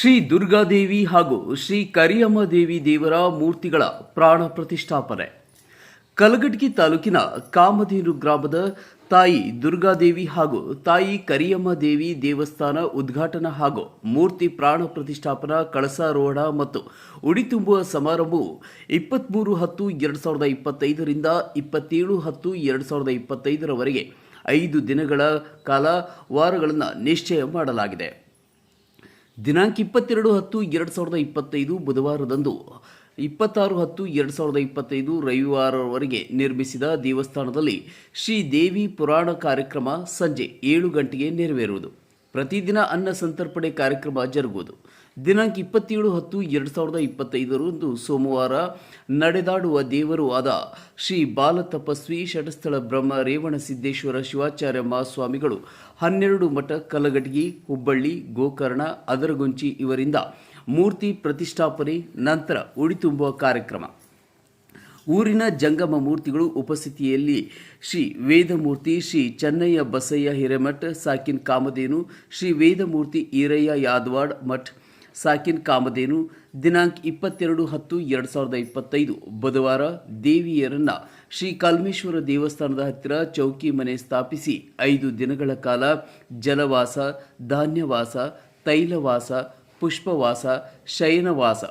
ಶ್ರೀ ದುರ್ಗಾದೇವಿ ಹಾಗೂ ಶ್ರೀ ಕರಿಯಮ್ಮ ದೇವಿ ದೇವರ ಮೂರ್ತಿಗಳ ಪ್ರಾಣ ಪ್ರತಿಷ್ಠಾಪನೆ. ಕಲಗಟಗಿ ತಾಲೂಕಿನ ಕಾಮಧೇನು ಗ್ರಾಮದ ತಾಯಿ ದುರ್ಗಾದೇವಿ ಹಾಗೂ ತಾಯಿ ಕರಿಯಮ್ಮ ದೇವಿ ದೇವಸ್ಥಾನ ಉದ್ಘಾಟನಾ ಹಾಗೂ ಮೂರ್ತಿ ಪ್ರಾಣ ಪ್ರತಿಷ್ಠಾಪನಾ ಕಳಸಾರೋಹಣ ಮತ್ತು ಉಡಿ ತುಂಬುವ ಸಮಾರಂಭವು ಇಪ್ಪತ್ತ್ಮೂರು ಹತ್ತು ಎರಡು ಸಾವಿರದ ಇಪ್ಪತ್ತೈದರಿಂದ ಇಪ್ಪತ್ತೇಳು ಹತ್ತು ಎರಡು ಸಾವಿರದ ಇಪ್ಪತ್ತೈದರವರೆಗೆ ಐದು ದಿನಗಳ ಕಾಲ ವಾರಗಳನ್ನು ನಿಶ್ಚಯ ಮಾಡಲಾಗಿದೆ. ದಿನಾಂಕ ಇಪ್ಪತ್ತೆರಡು ಹತ್ತು ಎರಡು ಸಾವಿರದ ಇಪ್ಪತ್ತೈದು ಬುಧವಾರದಂದು ಇಪ್ಪತ್ತಾರು ಹತ್ತು ಎರಡು ಸಾವಿರದ ಇಪ್ಪತ್ತೈದು ರವಿವಾರವರೆಗೆ ನಿರ್ಮಿಸಿದ ದೇವಸ್ಥಾನದಲ್ಲಿ ಶ್ರೀ ದೇವಿ ಪುರಾಣ ಕಾರ್ಯಕ್ರಮ ಸಂಜೆ ಏಳು ಗಂಟೆಗೆ ನೆರವೇರುವುದು. ಪ್ರತಿದಿನ ಅನ್ನ ಸಂತರ್ಪಣೆ ಕಾರ್ಯಕ್ರಮ ಜರುಗುವುದು. ದಿನಾಂಕ ಇಪ್ಪತ್ತೇಳು ಹತ್ತು ಎರಡು ಸಾವಿರದ ಇಪ್ಪತ್ತೈದರಂದು ಸೋಮವಾರ ನಡೆದಾಡುವ ದೇವರು ಆದ ಶ್ರೀ ಬಾಲ ತಪಸ್ವಿ ಷಟಸ್ಥಳ ಬ್ರಹ್ಮ ರೇವಣ ಸಿದ್ದೇಶ್ವರ ಶಿವಾಚಾರ್ಯ ಮಹಾಸ್ವಾಮಿಗಳು, ಹನ್ನೆರಡು ಮಠ ಕಲಗಟಗಿ ಹುಬ್ಬಳ್ಳಿ, ಗೋಕರ್ಣ, ಅದರಗುಂಚಿ ಇವರಿಂದ ಮೂರ್ತಿ ಪ್ರತಿಷ್ಠಾಪನೆ, ನಂತರ ಉಡಿ ತುಂಬುವ ಕಾರ್ಯಕ್ರಮ. ಊರಿನ ಜಂಗಮ ಮೂರ್ತಿಗಳು ಉಪಸ್ಥಿತಿಯಲ್ಲಿ ಶ್ರೀ ವೇದಮೂರ್ತಿ ಶ್ರೀ ಚೆನ್ನಯ್ಯ ಬಸಯ್ಯ ಹಿರೇಮಠ್, ಸಾಕಿನ್ ಕಾಮಧೇನು, ಶ್ರೀ ವೇದಮೂರ್ತಿ ಈರಯ್ಯ ಯಾದವಾಡ್ ಮಠ್, ಸಾಕಿನ್ ಕಾಮಧೇನು, ದಿನಾಂಕ ಇಪ್ಪತ್ತೆರಡು ಹತ್ತು ಎರಡು ಸಾವಿರದ ಇಪ್ಪತ್ತೈದು, ಬುಧವಾರ ದೇವಿಯರನ್ನ ಶ್ರೀ ಕಲ್ಮೇಶ್ವರ ದೇವಸ್ಥಾನದ ಹತ್ತಿರ ಚೌಕಿ ಮನೆ ಸ್ಥಾಪಿಸಿ ಐದು ದಿನಗಳ ಕಾಲ ಜಲವಾಸ, ಧಾನ್ಯವಾಸ, ತೈಲವಾಸ, ಪುಷ್ಪವಾಸ, ಶಯನವಾಸ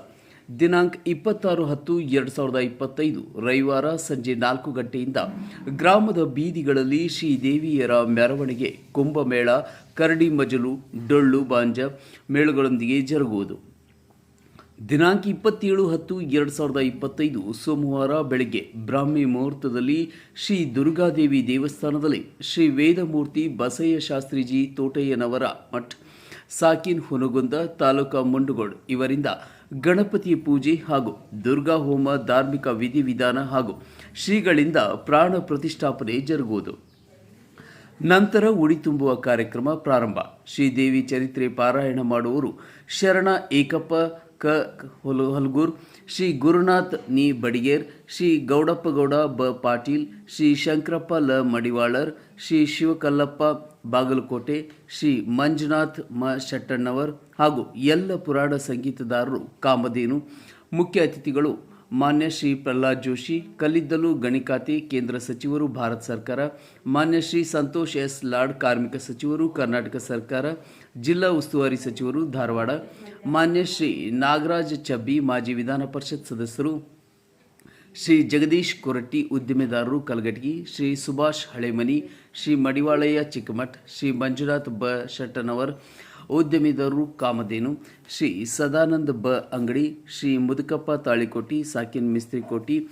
ದಿನಾಂಕ ಇಪ್ಪತ್ತಾರು ಹತ್ತು ಎರಡು ಸಾವಿರದ ಇಪ್ಪತ್ತೈದು, ರವಿವಾರ ಸಂಜೆ ನಾಲ್ಕು ಗಂಟೆಯಿಂದ ಗ್ರಾಮದ ಬೀದಿಗಳಲ್ಲಿ ಶ್ರೀ ದೇವಿಯರ ಮೆರವಣಿಗೆ, ಕುಂಭಮೇಳ, ಕರಡಿ ಮಜಲು, ಡೊಳ್ಳು ಬಾಂಜ ಮೇಳಗಳೊಂದಿಗೆ ಜರುಗುವುದು. ದಿನಾಂಕ ಇಪ್ಪತ್ತೇಳು ಹತ್ತು ಎರಡು ಸಾವಿರದ ಇಪ್ಪತ್ತೈದು, ಸೋಮವಾರ ಬೆಳಗ್ಗೆ ಬ್ರಾಹ್ಮಿ ಮುಹೂರ್ತದಲ್ಲಿ ಶ್ರೀ ದುರ್ಗಾದೇವಿ ದೇವಸ್ಥಾನದಲ್ಲಿ ಶ್ರೀ ವೇದಮೂರ್ತಿ ಬಸಯ್ಯ ಶಾಸ್ತ್ರಿಜಿ ತೋಟಯ್ಯನವರ ಮಠ್ ಸಾಕಿನ್ ಹುನಗುಂದ ತಾಲೂಕಾ ಮುಂಡುಗೋಡ್ ಇವರಿಂದ ಗಣಪತಿ ಪೂಜೆ ಹಾಗೂ ದುರ್ಗಾ ಹೋಮ ಧಾರ್ಮಿಕ ವಿಧಿವಿಧಾನ ಹಾಗೂ ಶ್ರೀಗಳಿಂದ ಪ್ರಾಣ ಪ್ರತಿಷ್ಠಾಪನೆ ಜರುಗುವುದು. ನಂತರ ಉಡಿ ತುಂಬುವ ಕಾರ್ಯಕ್ರಮ ಪ್ರಾರಂಭ. ಶ್ರೀದೇವಿ ಚರಿತ್ರೆ ಪಾರಾಯಣ ಮಾಡುವವರು ಶರಣ ಏಕಪ್ಪ ಕ ಹೊಲ, ಹಲ್ಗೂರ್. ಶ್ರೀ ಗುರುನಾಥ್ ನಿ ಬಡಿಗೇರ್. ಶ್ರೀ ಗೌಡಪ್ಪಗೌಡ ಬ ಪಾಟೀಲ್. ಶ್ರೀ ಶಂಕರಪ್ಪ ಲ ಮಡಿವಾಳರ್. ಶ್ರೀ ಶಿವಕಲ್ಲಪ್ಪ ಬಾಗಲಕೋಟೆ. ಶ್ರೀ ಮಂಜುನಾಥ್ ಮ ಶೆಟ್ಟಣ್ಣವರ್. ಹಾಗೂ ಎಲ್ಲ ಪುರಾಣ ಸಂಗೀತದಾರರು, ಕಾಮಧೇನು. ಮುಖ್ಯ ಅತಿಥಿಗಳು ಮಾನ್ಯ ಶ್ರೀ ಪ್ರಹ್ಲಾದ್ ಜೋಶಿ, ಕಲ್ಲಿದ್ದಲು ಗಣಿಕಾತಿ ಕೇಂದ್ರ ಸಚಿವರು, ಭಾರತ ಸರ್ಕಾರ. ಮಾನ್ಯ ಶ್ರೀ ಸಂತೋಷ್ ಎಸ್ ಲಾಡ್, ಕಾರ್ಮಿಕ ಸಚಿವರು, ಕರ್ನಾಟಕ ಸರ್ಕಾರ. ಜಿಲ್ಲಾ ಉಸ್ತುವಾರಿ ಸಚಿವರು, ಧಾರವಾಡ. ಮಾನ್ಯ ಶ್ರೀ ನಾಗರಾಜ್ ಚಬ್ಬಿ, ಮಾಜಿ ವಿಧಾನ ಪರಿಷತ್ ಸದಸ್ಯರು. ಶ್ರೀ ಜಗದೀಶ್ ಕೊರಟ್ಟಿ, ಉದ್ದಿಮೆದಾರರು ಕಲಗಟಗಿ ಶ್ರೀ ಸುಭಾಷ್ ಹಳೆಮನಿ, ಶ್ರೀ ಮಡಿವಾಳಯ್ಯ ಚಿಕ್ಕಮಠ್. ಶ್ರೀ ಮಂಜುನಾಥ್ ಬ ಶೆಟ್ಟನವರ್. ಉದ್ಯಮಿದಾರರು ಕಾಮಧೇನು ಶ್ರೀ ಸದಾನಂದ ಬ Angadi, Shri Mudukappa Talikoti, ಸಾಕಿನ್ Mistrikoti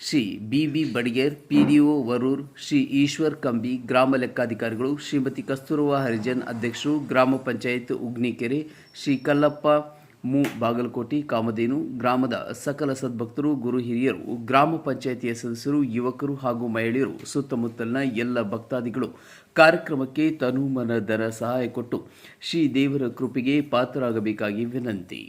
Shri B B Badiger P D O Varur, Shri Ishwar Kambi, ಗ್ರಾಮ ಲೆಕ್ಕಾಧಿಕಾರಿಗಳು, ಶ್ರೀಮತಿ ಕಸ್ತೂರವ ಹರಿಜನ್ ಅಧ್ಯಕ್ಷರು, ಗ್ರಾಮ ಪಂಚಾಯತ್ ಉಗ್ನಿಕೆರೆ, ಶ್ರೀ ಕಲ್ಲಪ್ಪ ಮು ಬಾಗಲಕೋಟೆ, ಕಾಮಧೇನು ಗ್ರಾಮದ ಸಕಲ ಸದ್ಭಕ್ತರು, ಗುರು ಹಿರಿಯರು, ಗ್ರಾಮ ಪಂಚಾಯಿತಿಯ ಸದಸ್ಯರು, ಯುವಕರು ಹಾಗೂ ಮಹಿಳೆಯರು ಸುತ್ತಮುತ್ತಲಿನ ಎಲ್ಲ ಭಕ್ತಾದಿಗಳು ಕಾರ್ಯಕ್ರಮಕ್ಕೆ ತನು ಮನ ಧನ ಸಹಾಯ ಕೊಟ್ಟು ಶ್ರೀ ದೇವರ ಕೃಪೆಗೆ ಪಾತ್ರರಾಗಬೇಕಾಗಿ ವಿನಂತಿ.